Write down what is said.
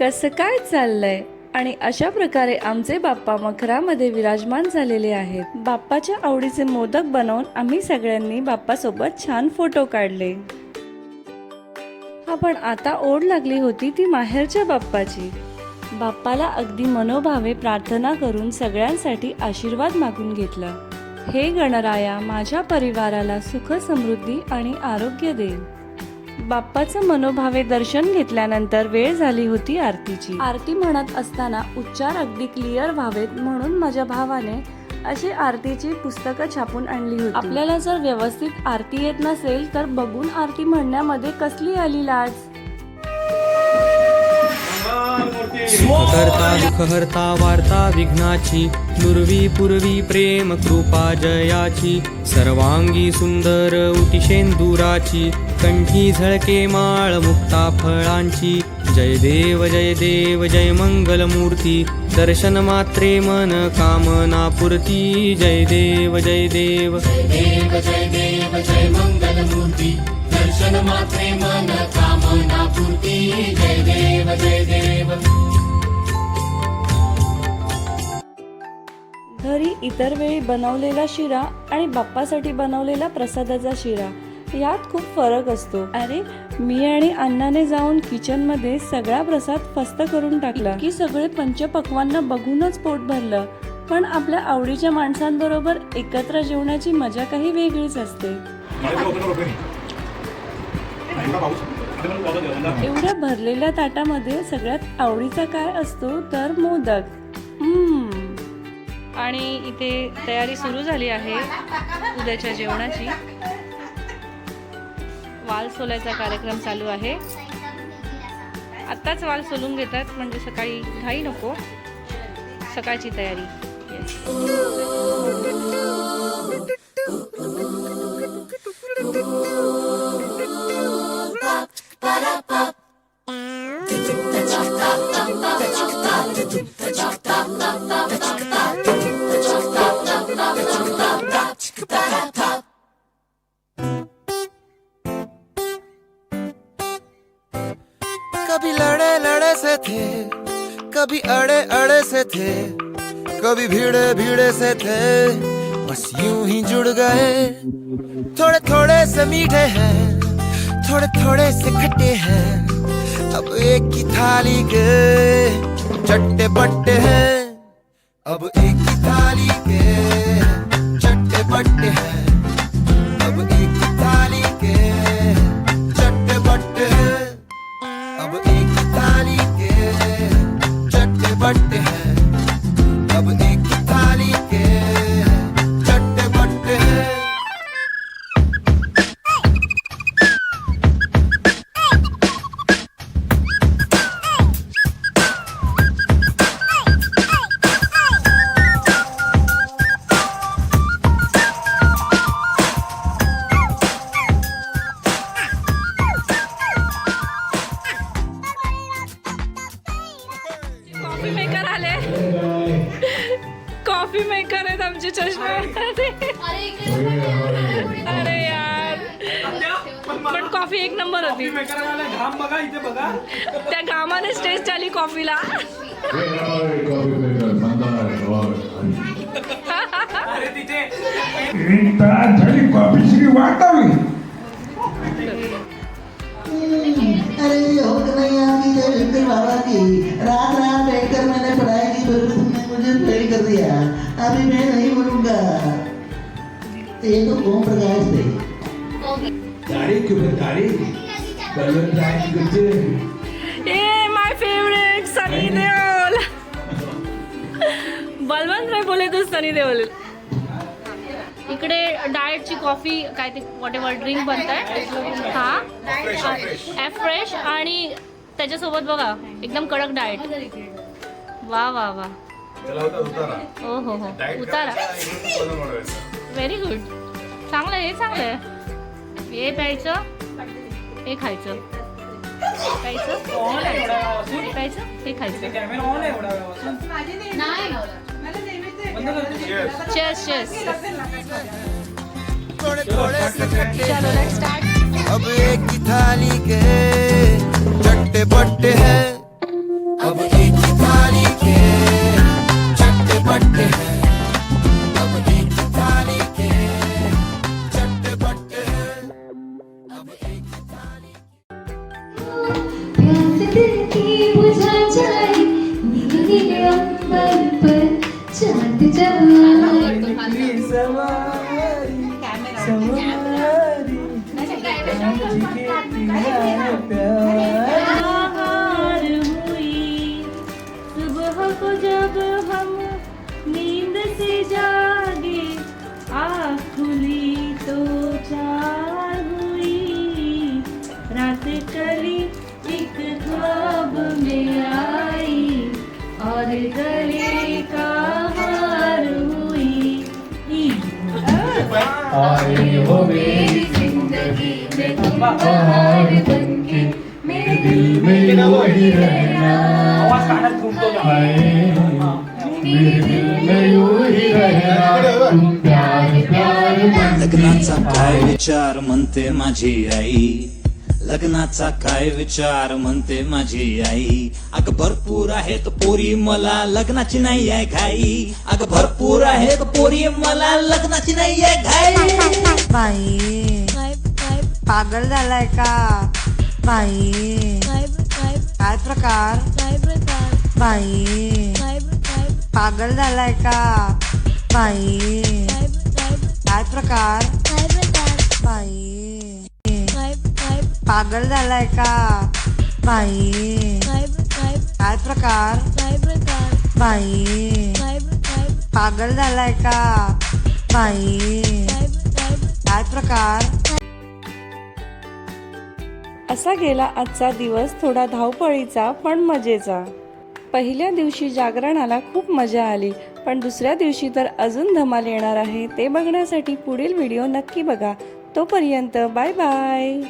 कसं काय चाललंय? आणि अशा प्रकारे आमचे बाप्पा मखरामध्ये विराजमान झालेले आहेत. बाप्पाच्या आवडीचे मोदक बनवून आम्ही सगळ्यांनी बाप्पासोबत छान फोटो काढले. हा पण आता ओढ लागली होती ती माहेरच्या बाप्पाची. बाप्पाला अगदी मनोभावे प्रार्थना करून सगळ्यांसाठी आशीर्वाद मागून घेतला. हे गणराया माझ्या परिवाराला सुख समृद्धी आणि आरोग्य देईल बाप्पाचं मनोभावे दर्शन घेतल्यानंतर वेळ झाली होती आरतीची. आरती म्हणत असताना उच्चार अगदी क्लिअर व्हावेत म्हणून माझ्या भावाने अशी आरतीची पुस्तकं छापून आणली होती. आपल्याला जर व्यवस्थित आरती येत नसेल तर बघून आरती म्हणण्यामध्ये कसली आली लाज? करता दुःखहर्ता वार्ता विघ्नाची दुर्वी पूर्वी प्रेम कृपा जयाची सर्वांगी सुंदर उतिशेंदुराची कंठी झळके माळ मुक्ता फळांची जय देव जय देव जय मंगल मूर्ती दर्शन मात्रे मन कामना पूर्ती जय देव जय देव. देव जय देव जय मंगलमूर्ती. दर्शन मात्रे मन कामना पूर्ती. जय देव जय देव. घरी इतर वेळी बनवलेला शिरा आणि बाप्पासाठी बनवलेला प्रसादाचा शिरा यात खूप फरक असतो. अरे मी आणि अण्णाने जाऊन किचनमध्ये सगळा प्रसाद फस्त करून टाकला. की सगळे पंचपक्वांना बघूनच पोट भरलं. पण आपल्या आवडीच्या माणसांबरोबर एकत्र जेवणाची मजा काही वेगळीच असते. एवढ्या भरलेल्या ताटामध्ये सगळ्यात आवडीचा काय असतो तर मोदक. आणि इथे तयारी सुरू झाली आहे उद्याच्या जेवणाची. वाल सोलायचा कार्यक्रम चालू आहे. आत्ताच वाल सोलून घेतात म्हणजे सकाळी घाई नको. सकाळची तयारी. Yes. कभी लड़े लड़े से थे, कभी अड़े अड़े से थे, कभी भीड़े भीड़े से थे, बस यूँ ही जुड़ गए। थोड़े थोड़े से मीठे हैं, थोड़े थोड़े से खट्टे हैं, अब एक ही थाली के चट्टे बट्टे हैं अब एक ही थाली के चट्टे बट्टे हैं। अरे यार. पण कॉफी एक नंबर होती. घाम बघा इथे बघा. त्या घामाने टेस्ट आली कॉफीला झाली कॉफीची वाटावी अरे नहीं जय शंकर नहीं तो ओम प्रकाश ए माय फेवरेट सनी देओल बलवंत राय बोले तो सनी देओल इकडे डाएटची कॉफी काय ते वॉट एव्हर ड्रिंक बनत आहे हा फ्रेश आणि त्याच्यासोबत बघा एकदम कडक डाएट वा वा वा हो हो हो. उतारा. व्हेरी गुड चांगलं आहे हे चांगलं आहे. हे प्यायचं हे खायचं. प्यायचं हे प्यायचं हे खायचं. कॅमेरा ऑन आहे एवढा वेळापासून बंद करतो चेस चेस थोड़े थोड़े से खट्टे. चलो लेट्स स्टार्ट अब एक थाली नींद से जागे आँख खुली तो चार में आई और गले का हार हुई। आए हो मेरी जिंदगी में तुम बहार बनके मेरे दिल में यूं ही। रहना। आए हो मेरे दिल में यूं ही। रहना तुम प्यार प्यार बनके। लग्नाचा काय विचार म्हणते माझी आई। लग्नाचा काय विचार म्हणते माझी आई. अग भरपूर आहेत पोरी मला लग्नाची नाही आहे घाई. अग भरपूर आहेत पोरी मला लग्नाची नाही आहे घाई. बाई. पागल झालाय का? बाई. काय प्रकार? बाई. पागल झालाय का? बाई. काय प्रकार? बाई. पागल झालाय का? बाई. काय प्रकार? बाई. पागल झालाय का? बाई. काय प्रकार? असा गेला आजचा दिवस थोडा धावपळीचा पण मजेचा. पहिल्या दिवशी जागरणाला खूप मजा आली पण दुसऱ्या दिवशी तर अजून धमाल येणार आहे ते बघण्यासाठी पुढील व्हिडिओ नक्की बघा. तोपर्यंत बाय बाय.